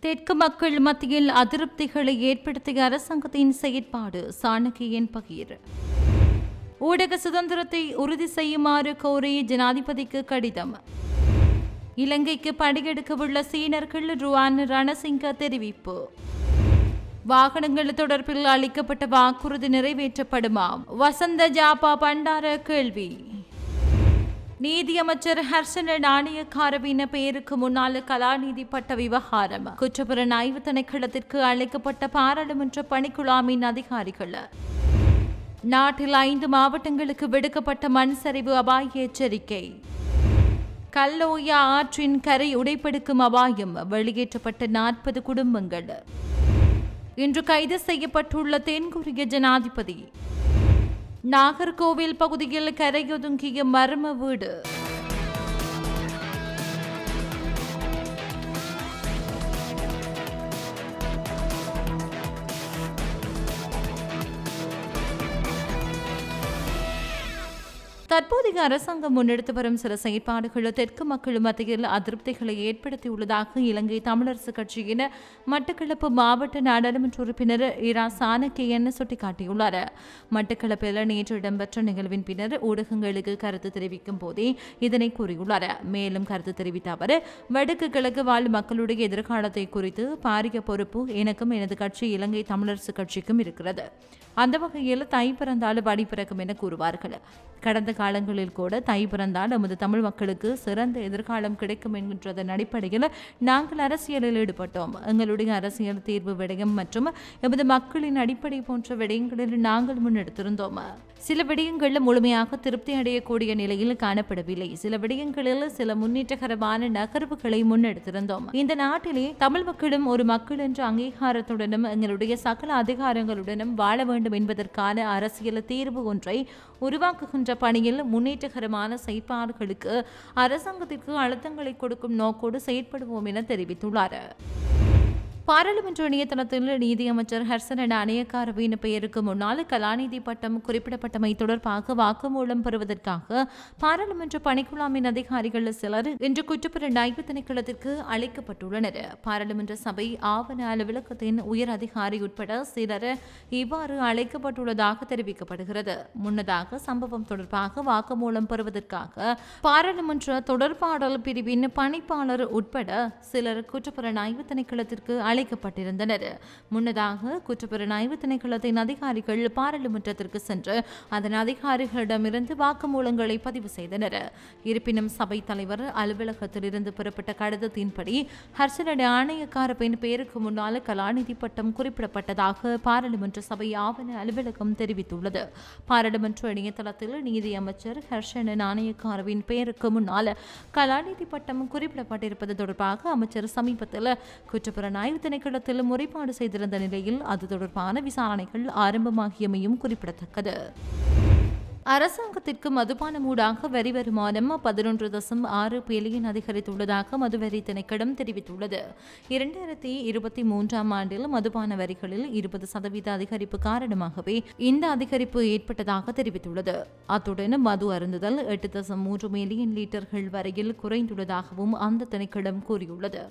தெற்கு மக்கள் மத்தியில் அதிருப்திகளை ஏற்படுத்திய அரசாங்கத்தின் செயற்பாடு சாணக்கியன் பகீர். ஊடக சுதந்திரத்தை உறுதி செய்யுமாறு கோரி ஜனாதிபதிக்கு கடிதம். இலங்கைக்கு படையெடுக்கவுள்ள சீனர்கள் ருவான் ரணசிங்க தெரிவிப்பு. வாகனங்கள் தொடர்பில் அளிக்கப்பட்ட வாக்குறுதி நிறைவேற்றப்படுமாம். வசந்த ஜாபா பண்டார கேள்வி. நீதியமைச்சர் ஹர்ஷன நாணயக்காரவின பெயருக்கு முன்னால் கலாநிதி பட்ட விவகாரம். குற்றப்புலன் ஆய்வு திணைக்களத்திற்கு அழைக்கப்பட்ட பாராளுமன்ற பணிக்குழாமின் அதிகாரிகள். நாட்டில் ஐந்து மாவட்டங்களுக்கு விடுக்கப்பட்ட மண் சரிவு அபாய எச்சரிக்கை. கல்லோயா ஆற்றின் கரை உடைப்படுக்கும் அபாயம் வெளியேற்றப்பட்ட நாற்பது குடும்பங்கள். இன்று கைது செய்யப்பட்டுள்ள தென்கொரிய ஜனாதிபதி. நாகர்கோவில் பகுதியில் கரையொதுங்கிய மர்ம வீடு. தற்போதைய அரசாங்கம் முன்னெடுத்து வரும் சில செயற்பாடுகள் தெற்கு மக்கள் மத்தியில் அதிருப்திகளை ஏற்படுத்தியுள்ளதாக இலங்கை தமிழரசு கட்சியின் மட்டக்களப்பு மாவட்ட நாடாளுமன்ற உறுப்பினர் இரா சாணக்கியன் சுட்டிக்காட்டியுள்ளார். மட்டக்களப்பில் நேற்று இடம்பெற்ற நிகழ்வின் பின்னர் ஊடகங்களுக்கு கருத்து தெரிவிக்கும் போதே இதனை கூறியுள்ளார். மேலும் கருத்து தெரிவித்த அவர் வடக்கு கிழக்கு வாழ் மக்களுடைய எதிர்காலத்தை குறித்து பாரிய பொறுப்பு எனக்கும் எனது கட்சி இலங்கை தமிழரசு கட்சிக்கும் இருக்கிறது. அந்த வகையில் தை பிறந்தால் வழி பிறக்கும் என கூறுவார்கள். கடந்த கால காலங்களில் கூட தை பிறந்தால் நமது தமிழ் மக்களுக்கு சிறந்த எதிர்காலம் கிடைக்கும் என்கின்றதன் அடிப்படையில் நாங்கள் அரசியலில் ஈடுபட்டோம். எங்களுடைய அரசியல் தீர்வு விடயம் மற்றும் எமது மக்களின் அடிப்படை போன்ற விடயங்களில் நாங்கள் முன்னெடுத்திருந்தோம். சில விடயங்களில் முழுமையாக திருப்தி அடையக்கூடிய நிலையில் காணப்படவில்லை. சில விடயங்களில் சில முன்னேற்றகரமான நகர்வுகளை முன்னெடுத்திருந்தோம். இந்த நாட்டிலே தமிழ் மக்களும் ஒரு மக்கள் என்ற அங்கீகாரத்துடனும் எங்களுடைய சகல அதிகாரங்களுடனும் வாழ வேண்டும் என்பதற்கான அரசியல் தீர்வு ஒன்றை உருவாக்குகின்ற பணியில் முன்னேற்றகரமான செயற்பாடுகளுக்கு அரசாங்கத்திற்கு அழுத்தங்களை கொடுக்கும் நோக்கோடு செயற்படுவோம் என தெரிவித்துள்ளார். பாராளுமன்ற இணையதளத்தில் நீதியமைச்சர் ஹர்சன அணையக்காரவின் பெயருக்கு முன்னால் கலாநிதி பட்டம் குறிப்பிடப்பட்டமை தொடர்பாக வாக்குமூலம் பெறுவதற்காக பாராளுமன்ற பணிக்குழாமின் அதிகாரிகள் சிலர் இன்று குற்றப்புறன் ஆய்வு திணைக்களத்திற்கு அழைக்கப்பட்டுள்ளனர். பாராளுமன்ற சபை ஆவண அலுவலகத்தின் உயர் அதிகாரி உட்பட சிலர் இவ்வாறு அழைக்கப்பட்டுள்ளதாக தெரிவிக்கப்படுகிறது. முன்னதாக சம்பவம் தொடர்பாக வாக்குமூலம் பெறுவதற்காக பாராளுமன்ற தொடர்பாடல் பிரிவின் பணிப்பாளர் உட்பட சிலர் குற்றப்புலன் ஆய்வு திணைக்களத்திற்கு அழைக்கப்பட்டிருந்தனர். முன்னதாக குற்றப்புலனாய்வு திணைக்களத்தின் அதிகாரிகள் பாராளுமன்றத்திற்கு சென்று அதன் அதிகாரிகளிடமிருந்து வாக்குமூலங்களை பதிவு செய்தனர். இருப்பினும் சபை தலைவர் அலுவலகத்திலிருந்து பெறப்பட்ட கடிதத்தின்படி ஹர்ஷனடி ஆணையக்கார பெண் பெயருக்கு முன்னால் கலாநிதி பட்டம் குறிப்பிடப்பட்டதாக பாராளுமன்ற சபை ஆவண அலுவலகம் தெரிவித்துள்ளது. பாராளுமன்ற இணையதளத்தில் நீதி அமைச்சர் ஹர்ஷன நாணயக்காரவின் பெயருக்கு முன்னால் கலாநிதி பட்டம் குறிப்பிடப்பட்டிருப்பது தொடர்பாக அமைச்சர் சமீபத்தில் குற்றப்புலனாய்வு திணைக்களத்தில் முறைப்பாடு செய்திருந்த நிலையில் அது தொடர்பான விசாரணைகள் ஆரம்பமாகியமையும் குறிப்பிடத்தக்கது. அரசாங்கத்திற்கு மதுபானம் மூடாக வரி வருமானம் பதினொன்று தசம் ஆறு பில்லியன் அதிகரித்துள்ளதாக மதுவரி திணைக்களம் தெரிவித்துள்ளது. இரண்டாயிரத்தி இருபத்தி மூன்றாம் ஆண்டில் மதுபான வரிகளில் இருபது சதவீத அதிகரிப்பு காரணமாகவே இந்த அதிகரிப்பு ஏற்பட்டதாக தெரிவித்துள்ளது. அத்துடன் மது அருந்துதல் எட்டு தசம் மூன்று மில்லியன் லிட்டர்கள் வரையில் குறைந்துள்ளதாகவும் அந்த திணைக்களம் கூறியுள்ளது.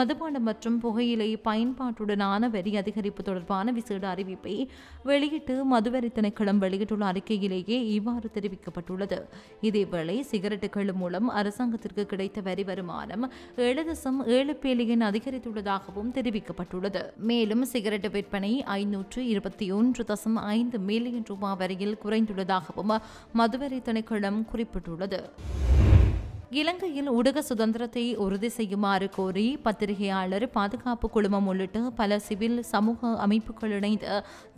மதுபானம் மற்றும் புகையிலை பயன்பாட்டுடனான வரி அதிகரிப்பு தொடர்பான விசேட அறிவிப்பை வெளியிட்டு மதுவரி திணைக்களம் வெளியிட்டுள்ள அறிக்கையிலேயே இவ்வாறு தெரிவிக்கப்பட்டுள்ளது. இதேவேளை சிகரெட்டுகள் மூலம் அரசாங்கத்திற்கு கிடைத்த வரி வருமானம் ஏழு தசம் ஏழு பேலியன் அதிகரித்துள்ளதாகவும் தெரிவிக்கப்பட்டுள்ளது. மேலும் சிகரெட் விற்பனை ஐநூற்று இருபத்தி ஒன்று தசம் ஐந்து மில்லியன் ரூபாய் வரையில் குறைந்துள்ளதாகவும் மதுவரி திணைக்களம் குறிப்பிட்டுள்ளது. இலங்கையில் ஊடக சுதந்திரத்தை உறுதி செய்யுமாறு கோரி பத்திரிகையாளர் பாதுகாப்பு குழுமம் உள்ளிட்ட பல சிவில் சமூக அமைப்புகள் இணைந்து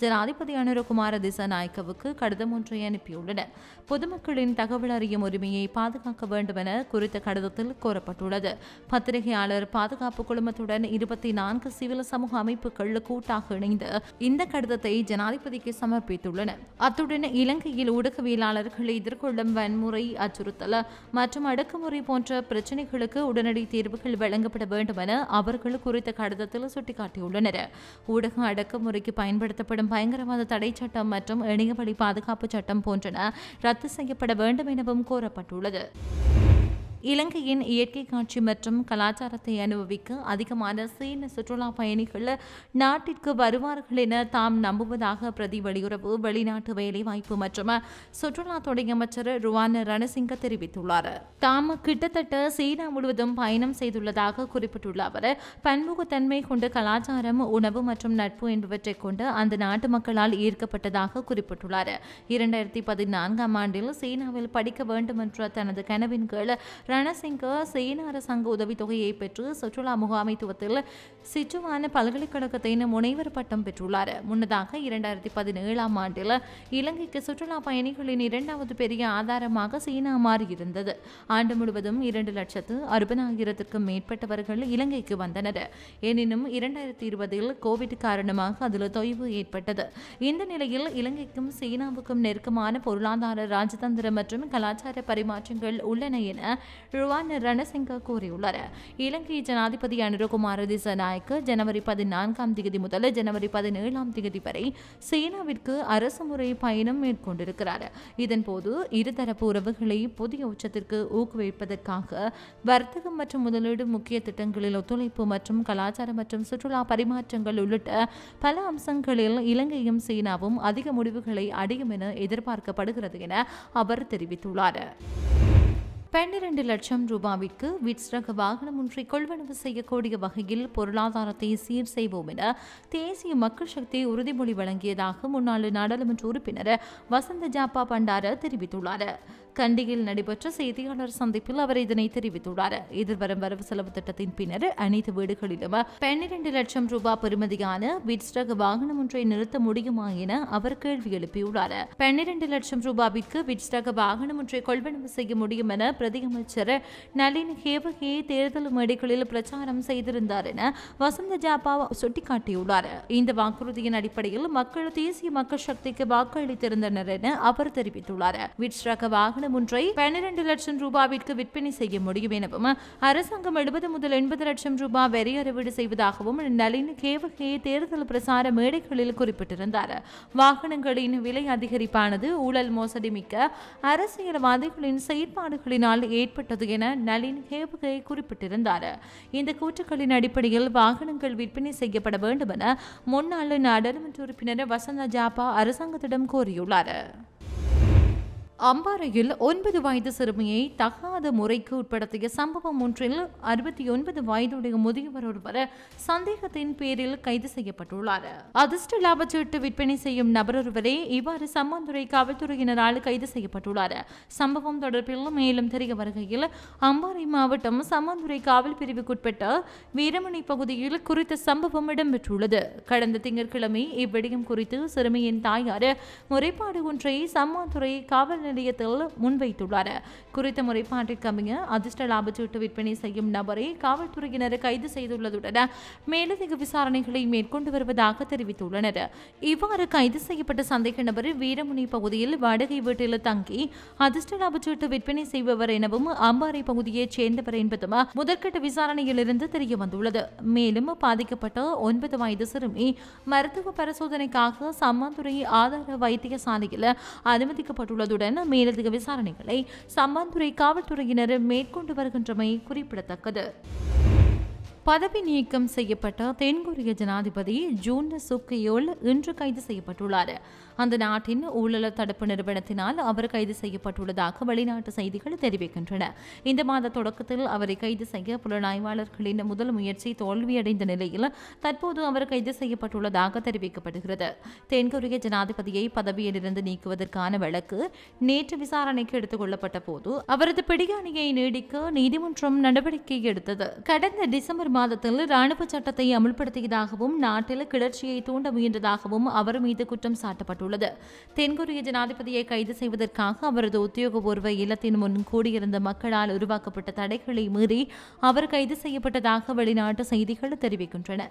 ஜனாதிபதி அனுரகுமார திசாநாயக்கவுக்கு கடிதம் ஒன்றை அனுப்பியுள்ளனர். பொதுமக்களின் தகவல் அறியும் உரிமையை பாதுகாக்க வேண்டும் என குறித்த கடிதத்தில் கோரப்பட்டுள்ளது. பத்திரிகையாளர் பாதுகாப்பு குழுமத்துடன் இருபத்தி நான்கு சிவில் சமூக அமைப்புகள் கூட்டாக இணைந்து இந்த கடிதத்தை ஜனாதிபதிக்கு சமர்ப்பித்துள்ளன அத்துடன் இலங்கையில் ஊடகவியலாளர்களை எதிர்கொள்ளும் வன்முறை அச்சுறுத்தல் மற்றும் அடக்குமுறை போன்ற பிரச்சினைகளுக்கு உடனடி தீர்வுகள் வழங்கப்பட வேண்டும் என அவர்கள் குறித்த கடிதத்தில் சுட்டிக்காட்டியுள்ளனர். ஊடக அடக்குமுறைக்கு பயன்படுத்தப்படும் பயங்கரவாத தடை சட்டம் மற்றும் இணையவழி பாதுகாப்பு சட்டம் போன்றன ரத்து செய்யப்பட வேண்டும் எனவும் கோரப்பட்டுள்ளது இலங்கையின் இயற்கை காட்சி மற்றும் கலாச்சாரத்தை அனுபவிக்க அதிகமான சீன சுற்றுலா பயணிகள் நாட்டிற்கு வருவார்கள் என தாம் நம்புவதாக பிரதி வெளியுறவு வெளிநாட்டு வேலைவாய்ப்பு மற்றும் சுற்றுலாத்துறை அமைச்சர் ருவான் ரணசிங்க தெரிவித்துள்ளார். தாம் கிட்டத்தட்ட சீனா முழுவதும் பயணம் செய்துள்ளதாக குறிப்பிட்டுள்ள அவர் பன்முகத்தன்மை கொண்ட கலாச்சாரம் உணவு மற்றும் நட்பு என்பவற்றை கொண்டு அந்த நாட்டு மக்களால் ஈர்க்கப்பட்டதாக குறிப்பிட்டுள்ளார். இரண்டாயிரத்தி பதினான்காம் ஆண்டில் சீனாவில் படிக்க வேண்டும் என்ற தனது கனவின் கீழ் ரணசிங்க சீன அரசாங்க உதவித்தொகையை பெற்று சுற்றுலா முகாமைத்துவத்தில் சிச்சுவான பல்கலைக்கழகத்தின் முனைவர் பட்டம் பெற்றுள்ளார். முன்னதாக இரண்டாயிரத்தி பதினேழாம் ஆண்டில் இலங்கைக்கு சுற்றுலா பயணிகளின் இரண்டாவது பெரிய ஆதாரமாக சீனா மாறியிருந்தது. ஆண்டு முழுவதும் இரண்டு லட்சத்து அறுபதாயிரத்திற்கும் மேற்பட்டவர்கள் இலங்கைக்கு வந்தனர். எனினும் இரண்டாயிரத்தி இருபதில் கோவிட் காரணமாக அதில் தொய்வு ஏற்பட்டது. இந்த நிலையில் இலங்கைக்கும் சீனாவுக்கும் நெருக்கமான பொருளாதார ராஜதந்திர மற்றும் கலாச்சார பரிமாற்றங்கள் உள்ளன என ருவான் ரணசிங்க கூறியுள்ளார் இலங்கை ஜனாதிபதி அனுரகுமார திசநாயக்க ஜனவரி பதினான்காம் தேதி முதல் ஜனவரி பதினேழாம் தேதி வரை சீனாவிற்கு அரசு முறை பயணம் மேற்கொண்டிருக்கிறார். இதன்போது இருதரப்பு உறவுகளை புதிய உச்சத்திற்கு ஊக்குவிப்பதற்காக வர்த்தகம் மற்றும் முதலீடு முக்கிய திட்டங்களில் ஒத்துழைப்பு மற்றும் கலாச்சார மற்றும் சுற்றுலா பரிமாற்றங்கள் உள்ளிட்ட பல அம்சங்களில் இலங்கையும் சீனாவும் அதிக முடிவுகளை அடையும் என எதிர்பார்க்கப்படுகிறது என அவர் தெரிவித்துள்ளார். பன்னிரண்டு லட்சம் ரூபாவிற்கு விட்ஸ் ரக வாகனம் ஒன்றை கொள்வனவு செய்யக்கூடிய வகையில் பொருளாதாரத்தை சீர் செய்வோம் என தேசிய மக்கள் சக்தி உறுதிமொழி வழங்கியதாக முன்னாள் நாடாளுமன்ற உறுப்பினர் வசந்த ஜாப்பா பண்டார தெரிவித்துள்ளார். கண்டியில் நடைபெற்ற செய்தியாளர் சந்திப்பில் அவர் இதனை தெரிவித்துள்ளார். எதிர்வரும் வரவு செலவு திட்டத்தின் பின்னர் அனைத்து வீடுகளிலும் பன்னிரண்டு லட்சம் ரூபாய் பெறுமதியான விட்ஸ் ரக வாகனம் ஒன்றை நிறுத்த முடியுமா என அவர் கேள்வி எழுப்பியுள்ளார். பன்னிரண்டு லட்சம் ரூபாய்க்கு விட்ஸ் ரக வாகனம் ஒன்றை கொள்வனவு செய்ய முடியும் என பிரதியமைச்சர் நளின் ஹேவகே தேர்தல் மேடைகளில் பிரச்சாரம் செய்திருந்தார் என வசந்த ஜாபா சுட்டிக்காட்டியுள்ளார். இந்த வாக்குறுதியின் அடிப்படையில் மக்கள் தேசிய மக்கள் சக்திக்கு வாக்களித்திருந்தனர் என அவர் தெரிவித்துள்ளார். விட்ஸ் வாகனம் ஒன்றை பன்னிரண்டு லட்சம் ரூபாவிற்கு விற்பனை செய்ய முடியும் எனவும் அரசாங்கம் எழுபது முதல் எண்பது லட்சம் ரூபாய் வரி அறிவீடு செய்வதாகவும் நளின் கேவகே தேர்தல் பிரசார மேடைகளில் குறிப்பிட்டிருந்தார். வாகனங்களின் விலை அதிகரிப்பானது ஊழல் மோசடி மிக்க அரசியல்வாதிகளின் செயற்பாடுகளினால் ஏற்பட்டது என நளின் ஹேபுகை குறிப்பிட்டிருந்தார். இந்த கூற்றுக்களின் அடிப்படையில் வாகனங்கள் விற்பனை செய்யப்பட வேண்டும் என முன்னாள் நாடாளுமன்ற உறுப்பினர் வசந்த ஜாப்பா அரசாங்கத்திடம் கோரியுள்ளார். அம்பாறையில் ஒன்பது வயது சிறுமியை தகாத முறைக்கு உட்படுத்திய சம்பவம் ஒன்றில் அறுபத்தி ஒன்பது வயதுடைய முதியவர் ஒருவர் சந்தேகத்தின் பேரில் கைது செய்யப்பட்டுள்ளார். அதிர்ஷ்ட லாபச்சீட்டு விற்பனை செய்யும் நபர் ஒருவரே இவ்வாறு சம்மாந்துறை காவல்துறையினரால் கைது செய்யப்பட்டுள்ளார். சம்பவம் தொடர்பில் மேலும் தெரிய வருகையில் அம்பாறை மாவட்டம் சம்மந்துறை காவல் பிரிவுக்குட்பட்ட வீரமணி பகுதியில் குறித்த சம்பவம் இடம்பெற்றுள்ளது. கடந்த திங்கட்கிழமை இவ்விடயம் குறித்து சிறுமியின் தாயார் முறைப்பாடு ஒன்றை சம்மாந்துறை காவல் நிலையத்தில் முன்வைத்துள்ளார் குறித்த முறைப்பாட்டிற்கு அமைய அதிர்ஷ்ட லாபச்சீட்டு விற்பனை செய்யும் நபரை காவல்துறையினர் கைது செய்துள்ளதுடன் மேலதிக விசாரணைகளை மேற்கொண்டு வருவதாக தெரிவித்துள்ளனர். இவ்வாறு கைது செய்யப்பட்ட சந்தேக நபர் வீரமுனி பகுதியில் வாடகை வீட்டில் தங்கி அதிர்ஷ்ட லாபச்சீட்டு விற்பனை செய்பவர் எனவும் அம்பாறை பகுதியைச் சேர்ந்தவர் என்பதும் முதற்கட்ட விசாரணையிலிருந்து தெரிய வந்துள்ளது மேலும் பாதிக்கப்பட்ட ஒன்பது வயது சிறுமி மருத்துவ பரிசோதனைக்காக சம்மாந்துறை ஆதார வைத்தியசாலையில் அனுமதிக்கப்பட்டுள்ளதுடன் மேலதிக விசாரணைகளை சம்மாந்துறை காவல்துறையினர் மேற்கொண்டு வருகின்றமை குறிப்பிடத்தக்கது. பதவி நீக்கம் செய்யப்பட்ட தென்கொரிய ஜனாதிபதி ஜூன் சுக்கியோல் இன்று கைது செய்யப்பட்டுள்ளார். அந்த நாட்டின் ஊழல் தடுப்பு நிறுவனத்தினால் அவர் கைது செய்யப்பட்டுள்ளதாக வெளிநாட்டு செய்திகள் தெரிவிக்கின்றன. இந்த மாத தொடக்கத்தில் அவரை கைது செய்ய புலனாய்வாளர்களின் முதல் முயற்சி தோல்வியடைந்த நிலையில் தற்போது அவர் கைது செய்யப்பட்டுள்ளதாக தெரிவிக்கப்படுகிறது. தென்கொரிய ஜனாதிபதியை பதவியிலிருந்து நீக்குவதற்கான வழக்கு நேற்று விசாரணைக்கு எடுத்துக் கொள்ளப்பட்ட போது அவரது பிடியாணியை நீடிக்க நீதிமன்றம் நடவடிக்கை எடுத்தது. கடந்த டிசம்பர் மாதத்தில் ராணுவ சட்டத்தை அமுல்படுத்தியதாகவும் நாட்டில் கிளர்ச்சியை தூண்ட முயன்றதாகவும் அவர் மீது குற்றம் சாட்டப்பட்டுள்ளது. தென்கொரிய ஜனாதிபதியை கைது செய்வதற்காக அவரது உத்தியோகபூர்வ இல்லத்தின் முன் கூடியிருந்த மக்களால் உருவாக்கப்பட்ட தடைகளை மீறி அவர் கைது செய்யப்பட்டதாக வெளிநாட்டு செய்திகள் தெரிவிக்கின்றன.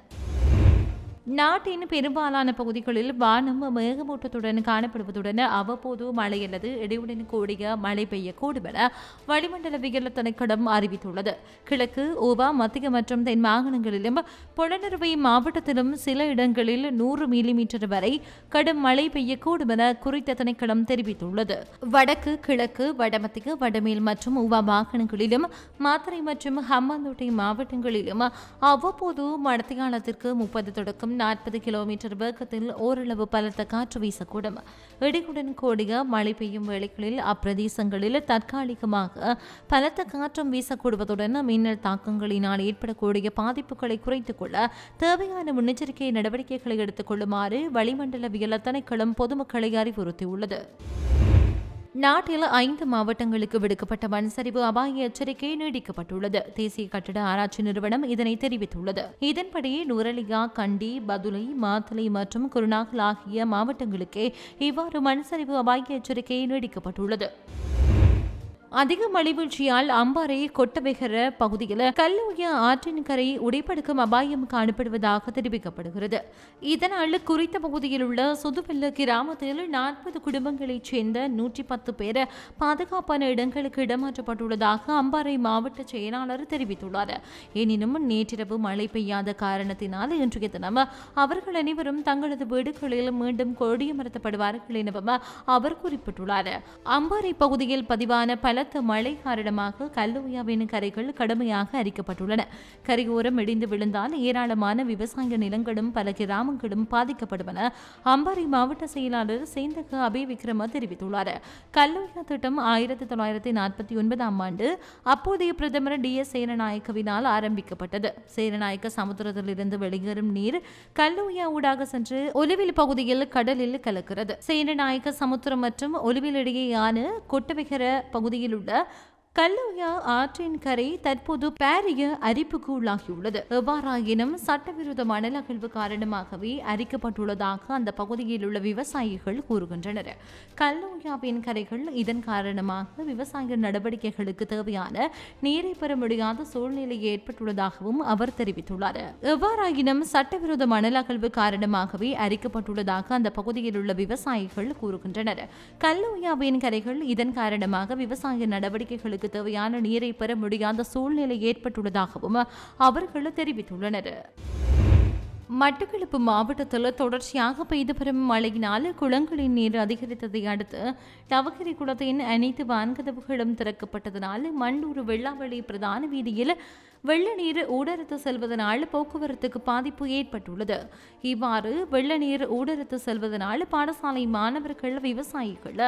நாட்டின் பெரும்பாலான பகுதிகளில் வானம் மேகமூட்டத்துடன் காணப்படுவதுடன் அவ்வப்போது மழை அல்லது இடையுடன் கூடிய மழை பெய்யக்கூடும் என வளிமண்டலவியல் திணைக்களம் அறிவித்துள்ளது. கிழக்கு ஓவா மத்திய மற்றும் தென் மாகாணங்களிலும் புலனறுவை மாவட்டத்திலும் சில இடங்களில் நூறு மில்லிமீட்டர் வரை கடும் மழை பெய்யக்கூடும் என குறித்த திணைக்களம் தெரிவித்துள்ளது. வடக்கு கிழக்கு வடமத்திய வடமேல் மற்றும் உவா மாகாணங்களிலும் மாத்தறை மற்றும் ஹம்பாந்தோட்டை மாவட்டங்களிலும் அவ்வப்போது மடத்தியாலத்திற்கு முப்பது தொடக்கம் நாற்பது கிலோமீட்டர் வேகத்தில் ஓரளவு பலத்த காற்று வீசக்கூடும். இடியுடன் கூடிய மழை பெய்யும் வேளைகளில் அப்பிரதேசங்களில் தற்காலிகமாக பலத்த காற்றும் வீசக்கூடுவதுடன் மின்னல் தாக்கங்களினால் ஏற்படக்கூடிய பாதிப்புகளை குறைத்துக் கொள்ள தேவையான முன்னெச்சரிக்கை நடவடிக்கைகளை எடுத்துக் கொள்ளுமாறு வளிமண்டலவியல் திணைக்களம் பொதுமக்களை அறிவுறுத்தியுள்ளது. நாட்டில் ஐந்து மாவட்டங்களுக்கு விடுக்கப்பட்ட மண்சரிவு அபாய எச்சரிக்கை நீடிக்கப்பட்டுள்ளது. தேசிய கட்டட ஆராய்ச்சி நிறுவனம் இதனை தெரிவித்துள்ளது. இதன்படி நுரலியா கண்டி பதுளை மாத்தலை மற்றும் குருநாகல் ஆகிய மாவட்டங்களுக்கே இவ்வாறு மண்சரிவு அபாய எச்சரிக்கை நீடிக்கப்பட்டுள்ளது. அதிக மழைவீழ்ச்சியால் அம்பாறை கொட்டபெகர பகுதியில் கல்லூய ஆற்றின் கரை உடைப்படுக்கும் அபாயம் காணப்படுவதாக தெரிவிக்கப்படுகிறது. இதனால் குறித்த பகுதியில் உள்ள சுதுவெல்ல கிராமத்தில் நாற்பது குடும்பங்களைச் சேர்ந்த நூற்றி பத்து பேர் பாதுகாப்பான இடங்களுக்கு இடமாற்றப்பட்டுள்ளதாக அம்பாறை மாவட்ட செயலாளர் தெரிவித்துள்ளார். எனினும் நேற்றிரவு மழை பெய்யாத காரணத்தினால் இன்றைய தினம் அவர்கள் அனைவரும் தங்களது வீடுகளில் மீண்டும் கொடியமர்த்தப்படுவார்கள் எனவும் அவர் குறிப்பிட்டுள்ளார். அம்பாறை பகுதியில் பதிவான பல பலத்த மழை காரணமாக கல்லூயாவின் கரைகள் கடுமையாக அரிக்கப்பட்டுள்ளன. கரையோரம் இடிந்து விழுந்தால் ஏராளமான விவசாய நிலங்களும் பல கிராமங்களும் பாதிக்கப்படும் என அம்பாறை மாவட்ட செயலாளர் சேந்தக அபி விக்ரம தெரிவித்துள்ளார். கல்லூயா திட்டம் ஆயிரத்தி தொள்ளாயிரத்தி நாற்பத்தி ஒன்பதாம் ஆண்டு அப்போதைய பிரதமர் டி. எஸ். சேனநாயக்கவினால் ஆரம்பிக்கப்பட்டது. சேரநாயக்க சமுத்திரத்திலிருந்து வெளியேறும் நீர் கல்லூயா ஊடாக சென்று ஒலிவில் பகுதியில் கடலில் கலக்கிறது. சேனநாயக்க சமுத்திரம் மற்றும் ஒலிவில் இடையேயான கொட்டவிகர பகுதியில் உள்ள கல்லோயா ஆற்றின் கரை தற்போது பாரிய அரிப்புக்கு உள்ளாகியுள்ளது எவ்வாறாயினும் சட்டவிரோத மணல் அகழ்வு காரணமாகவே அரிக்கப்பட்டுள்ளதாக அந்த பகுதியில் உள்ள விவசாயிகள் கூறுகின்றனர். கல்லோயாவின் கரைகள் இதன் காரணமாக விவசாய நடவடிக்கைகளுக்கு தேவையான நீரை பெற முடியாத சூழ்நிலை ஏற்பட்டுள்ளதாகவும் அவர் தெரிவித்துள்ளார். எவ்வாறாயினும் சட்டவிரோத மணல் அகழ்வு காரணமாகவே அரிக்கப்பட்டுள்ளதாக அந்த பகுதியில் உள்ள விவசாயிகள் கூறுகின்றனர். கல்லோயாவின் கரைகள் இதன் காரணமாக விவசாய நடவடிக்கைகளுக்கு அவர்களுக்கு தேவையான நீரை பெற முடியாத சூழ்நிலை ஏற்பட்டுள்ளதாகவும் அவர்கள் தெரிவித்துள்ளனர். மட்டக்களப்பு மாவட்டத்தில் தொடர்ச்சியாக பெய்து வரும் மழையினால் குளங்களின் நீர் அதிகரித்ததை அடுத்து நவகிரி குளத்தின் அனைத்து வான்கதவுகளும் திறக்கப்பட்டதனால் மண்டூர் வெள்ளாவளி பிரதான வீதியில் வெள்ள நீர் ஊடறுத்து செல்வதனால் போக்குவரத்துக்கு பாதிப்பு ஏற்பட்டுள்ளது. இவ்வாறு வெள்ள நீர் ஊடறுத்து செல்வதனால் பாடசாலை மாணவர்கள் விவசாயிகள்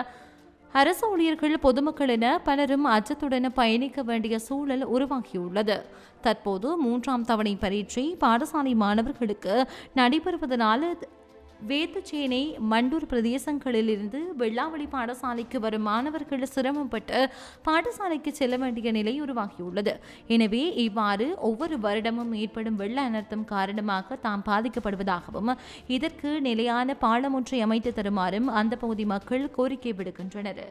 அரசு ஊழியர்கள் பொதுமக்கள் என பலரும் அச்சத்துடன் பயணிக்க வேண்டிய சூழல் உருவாகியுள்ளது. தற்போது மூன்றாம் தவணை பரீட்சை பாடசாலை மாணவர்களுக்கு நடைபெறுவதனால் வேத்துச்சேனை மண்டூர் பிரதேசங்களிலிருந்து வெள்ளாவளி பாடசாலைக்கு வரும் மாணவர்கள் சிரமப்பட்டு பாடசாலைக்கு செல்ல வேண்டிய நிலை உருவாகியுள்ளது. எனவே இவ்வாறு ஒவ்வொரு வருடமும் ஏற்படும் வெள்ள அனர்த்தம் காரணமாக தாம் பாதிக்கப்படுவதாகவும் இதற்கு நிலையான பாலம் ஒன்றை அமைத்து தருமாறும் அந்த பகுதி மக்கள் கோரிக்கை விடுக்கின்றனர்.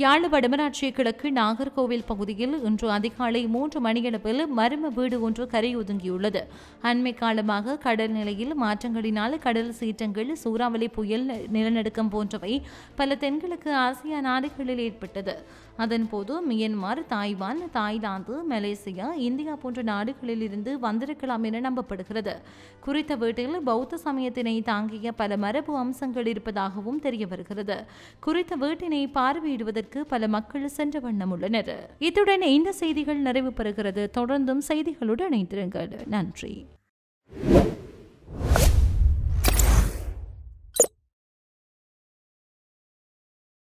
யாழ் வடமராட்சி கிழக்கு நாகர்கோவில் பகுதியில் இன்று அதிகாலை மூன்று மணியளவில் மர்ம வீடு ஒன்று கரையொதுங்கியுள்ளது. அண்மை காலமாக கடல் நிலையில் மாற்றங்களினால் கடல் சீற்றங்கள் சூறாவளி புயல் நிலநடுக்கம் போன்றவை பல தென்கிழக்கு ஆசியா நாடுகளில் ஏற்பட்டது. அதன்போது Myanmar Taiwan Thailand Malaysia India போன்ற நாடுகளில் இருந்து வந்திருக்கலாம் என நம்பப்படுகிறது. குறித்த வீட்டில் பௌத்த சமயத்தினை தாங்கிய பல மரபு அம்சங்கள் இருப்பதாகவும் தெரிய வருகிறது குறித்த வீட்டினை பார்வையிடுவதற்கு பல மக்கள் சென்ற வண்ணம் உள்ளனர். இத்துடன் இந்த செய்திகள் நிறைவு பெறுகிறது தொடர்ந்தும் செய்திகளுடன் இணைந்திருங்கள். நன்றி.